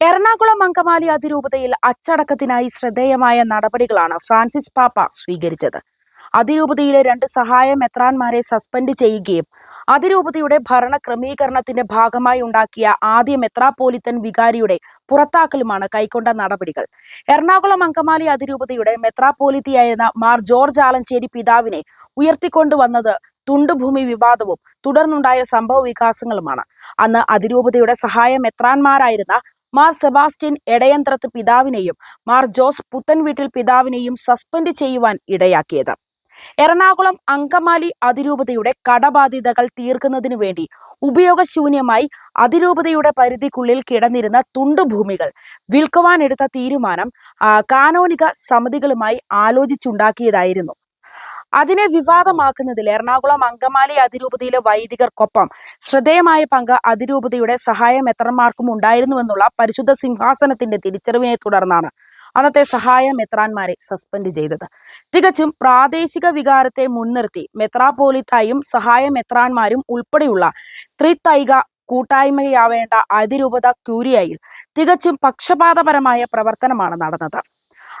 എറണാകുളം അങ്കമാലി അതിരൂപതയിൽ അച്ചടക്കത്തിനായി ശ്രദ്ധേയമായ നടപടികളാണ് ഫ്രാൻസിസ് പാപ്പ സ്വീകരിച്ചത്. അതിരൂപതയിലെ രണ്ട് സഹായ മെത്രാൻമാരെ സസ്പെൻഡ് ചെയ്യുകയും അതിരൂപതയുടെ ഭരണ ക്രമീകരണത്തിന്റെ ഭാഗമായി ഉണ്ടാക്കിയ ആദ്യ മെത്രാപോലിത്തൻ വികാരിയുടെ പുറത്താക്കലുമാണ് കൈക്കൊണ്ട നടപടികൾ. എറണാകുളം അങ്കമാലി അതിരൂപതയുടെ മെത്രാപോലിത്തിയായിരുന്ന മാർ ജോർജ് ആലഞ്ചേരി പിതാവിനെ ഉയർത്തിക്കൊണ്ടുവന്നത് തുണ്ടുഭൂമി വിവാദവും തുടർന്നുണ്ടായ സംഭവ വികാസങ്ങളുമാണ് അന്ന് അതിരൂപതയുടെ സഹായ മെത്രാൻമാരായിരുന്ന മാർ സെബാസ്റ്റ്യൻ എടയന്ത്രത്ത് പിതാവിനെയും മാർ ജോസ് പുത്തൻവീട്ടിൽ പിതാവിനെയും സസ്പെൻഡ് ചെയ്യുവാൻ ഇടയാക്കിയത്. എറണാകുളം അങ്കമാലി അതിരൂപതയുടെ കടബാധ്യതകൾ തീർക്കുന്നതിനു വേണ്ടി ഉപയോഗശൂന്യമായി അതിരൂപതയുടെ പരിധിക്കുള്ളിൽ കിടന്നിരുന്ന തുണ്ടുഭൂമികൾ വിൽക്കുവാനെടുത്ത തീരുമാനം കാനോനിക സമിതികളുമായി ആലോചിച്ചുണ്ടാക്കിയതായിരുന്നു. അതിനെ വിവാദമാക്കുന്നതിൽ എറണാകുളം അങ്കമാലി അതിരൂപതയിലെ വൈദികർക്കൊപ്പം ശ്രദ്ധേയമായ പങ്ക് അതിരൂപതയുടെ സഹായ മെത്രന്മാർക്കും ഉണ്ടായിരുന്നുവെന്നുള്ള പരിശുദ്ധ സിംഹാസനത്തിന്റെ തിരിച്ചറിവിനെ തുടർന്നാണ് അന്നത്തെ സഹായ മെത്രാന്മാരെ സസ്പെൻഡ് ചെയ്തത്. തികച്ചും പ്രാദേശിക വികാരത്തെ മുൻനിർത്തി മെത്രാപോലിത്തായും സഹായ മെത്രാന്മാരും ഉൾപ്പെടെയുള്ള ത്രിതൈക കൂട്ടായ്മയാവേണ്ട അതിരൂപത ക്യൂരിയയിൽ തികച്ചും പക്ഷപാതപരമായ പ്രവർത്തനമാണ് നടന്നത്.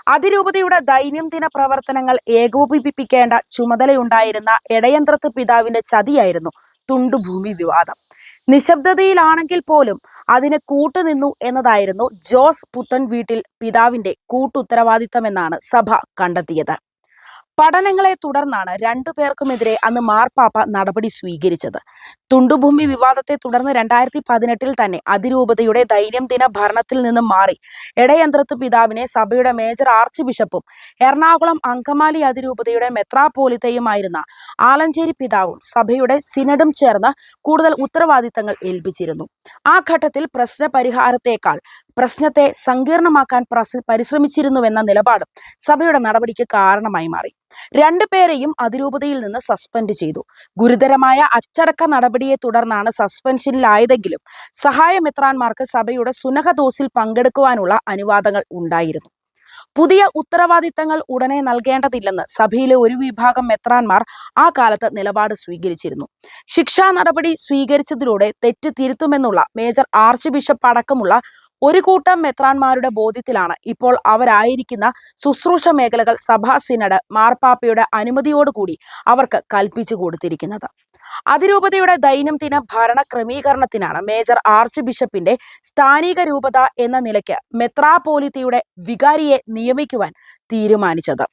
അതിരൂപതയുടെ ദൈനംദിന പ്രവർത്തനങ്ങൾ ഏകോപിപ്പിക്കേണ്ട ചുമതലയുണ്ടായിരുന്ന എടയന്ത്രത്ത് പിതാവിന്റെ ചതിയായിരുന്നു തുണ്ടുഭൂമി വിവാദം. നിശബ്ദതയിലാണെങ്കിൽ പോലും അതിന് കൂട്ടുനിന്നു എന്നതായിരുന്നു ജോസ് പുത്തൻ വീട്ടിൽ പിതാവിന്റെ കൂട്ടുത്തരവാദിത്തമെന്നാണ് സഭ കണ്ടെത്തിയത്. പഠനങ്ങളെ തുടർന്നാണ് രണ്ടു പേർക്കുമെതിരെ അന്ന് മാർപ്പാപ്പ നടപടി സ്വീകരിച്ചത്. തുണ്ടുഭൂമി വിവാദത്തെ തുടർന്ന് രണ്ടായിരത്തി പതിനെട്ടിൽ തന്നെ അതിരൂപതയുടെ ദൈനംദിന ഭരണത്തിൽ നിന്നും മാറി. എടയന്ത്രത്ത് പിതാവിനെ സഭയുടെ മേജർ ആർച്ച് ബിഷപ്പും എറണാകുളം അങ്കമാലി അതിരൂപതയുടെ മെത്രാപോലിത്തയുമായിരുന്ന ആലഞ്ചേരി പിതാവും സഭയുടെ സിനഡും ചേർന്ന് കൂടുതൽ ഉത്തരവാദിത്തങ്ങൾ ഏൽപ്പിച്ചിരുന്നു. ആ ഘട്ടത്തിൽ പ്രശ്ന പരിഹാരത്തേക്കാൾ പ്രശ്നത്തെ സങ്കീർണമാക്കാൻ പരിശ്രമിച്ചിരുന്നുവെന്ന നിലപാടും സഭയുടെ നടപടിക്ക് കാരണമായി മാറി. രണ്ടുപേരെയും അതിരൂപതയിൽ നിന്ന് സസ്പെൻഡ് ചെയ്തു. ഗുരുതരമായ അച്ചടക്ക നടപടിയെ തുടർന്നാണ് സസ്പെൻഷനിലായതെങ്കിലും സഹായ മെത്രാന്മാർക്ക് സഭയുടെ സുനഹദോസിൽ പങ്കെടുക്കുവാനുള്ള അനുവാദങ്ങൾ ഉണ്ടായിരുന്നു. പുതിയ ഉത്തരവാദിത്തങ്ങൾ ഉടനെ നൽകേണ്ടതില്ലെന്ന് സഭയിലെ ഒരു വിഭാഗം മെത്രാന്മാർ ആ കാലത്ത് നിലപാട് സ്വീകരിച്ചിരുന്നു. ശിക്ഷാ നടപടി സ്വീകരിച്ചതിലൂടെ തെറ്റ് തിരുത്തുമെന്നുള്ള മേജർ ആർച്ച് ബിഷപ്പ് അടക്കമുള്ള ഒരു കൂട്ടം മെത്രാന്മാരുടെ ബോധ്യത്തിലാണ് ഇപ്പോൾ അവരായിരിക്കുന്ന ശുശ്രൂഷ മേഖലകൾ സഭാ സിനഡ് മാർപ്പാപ്പയുടെ അനുമതിയോടുകൂടി അവർക്ക് കൽപ്പിച്ചു കൊടുത്തിരിക്കുന്നത്. അതിരൂപതയുടെ ദൈനംദിന ഭരണ ക്രമീകരണത്തിനാണ് മേജർ ആർച്ച് ബിഷപ്പിന്റെ സ്ഥാനിക രൂപത എന്ന നിലയ്ക്ക് മെത്രാപോലിത്തയുടെ വികാരിയെ നിയമിക്കുവാൻ തീരുമാനിച്ചത്.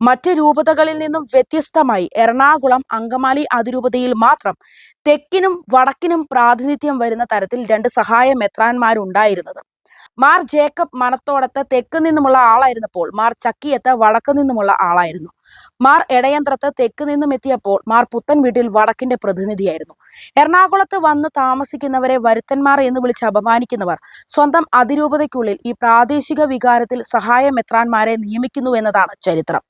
മറ്റ് രൂപതകളിൽ നിന്നും വ്യത്യസ്തമായി. എറണാകുളം അങ്കമാലി അതിരൂപതയിൽ മാത്രം തെക്കിനും വടക്കിനും പ്രാതിനിധ്യം വരുന്ന തരത്തിൽ രണ്ട് സഹായ മെത്രാന്മാരുണ്ടായിരുന്നത്. മാർ ജേക്കബ് മനത്തോടത്ത് തെക്ക് നിന്നുമുള്ള ആളായിരുന്നപ്പോൾ മാർ ചക്കിയത്ത് വടക്ക് നിന്നുമുള്ള ആളായിരുന്നു. മാർ എടയന്ത്രത്ത് തെക്ക് നിന്നും എത്തിയപ്പോൾ മാർ പുത്തൻ വീട്ടിൽ വടക്കിന്റെ പ്രതിനിധിയായിരുന്നു. എറണാകുളത്ത് വന്ന് താമസിക്കുന്നവരെ വരുത്തന്മാർ എന്ന് വിളിച്ച് അപമാനിക്കുന്നവർ സ്വന്തം അതിരൂപതയ്ക്കുള്ളിൽ ഈ പ്രാദേശിക വികാരത്തിൽ സഹായ മെത്രാന്മാരെ നിയമിക്കുന്നു എന്നതാണ് ചരിത്രം.